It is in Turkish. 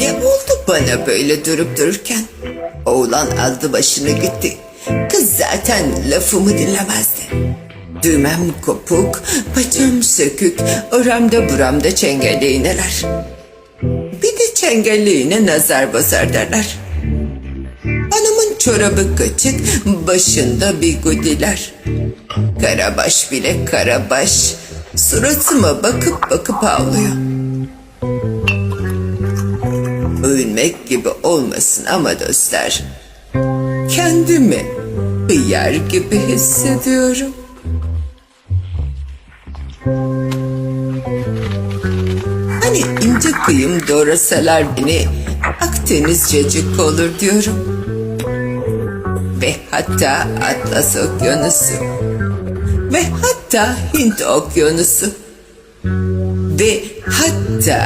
Ne oldu bana böyle durup dururken? Oğlan aldı başını gitti. Kız zaten lafımı dinlemezdi. Düğmem kopuk, paçam sökük, oramda buramda çengelli iğneler. Bir de çengelli iğne nazar basar derler. Hanımın çorabı kaçık, başında bigudiler. Karabaş bile karabaş, suratıma bakıp bakıp ağlıyor. Övünmek gibi olmasın ama dostlar, kendimi hıyar gibi hissediyorum. Hani ince kıyım doğrasalar beni Akdeniz cacık olur diyorum. Ve hatta Atlas Okyanusu. Ve hatta Hint Okyanusu. Ve hatta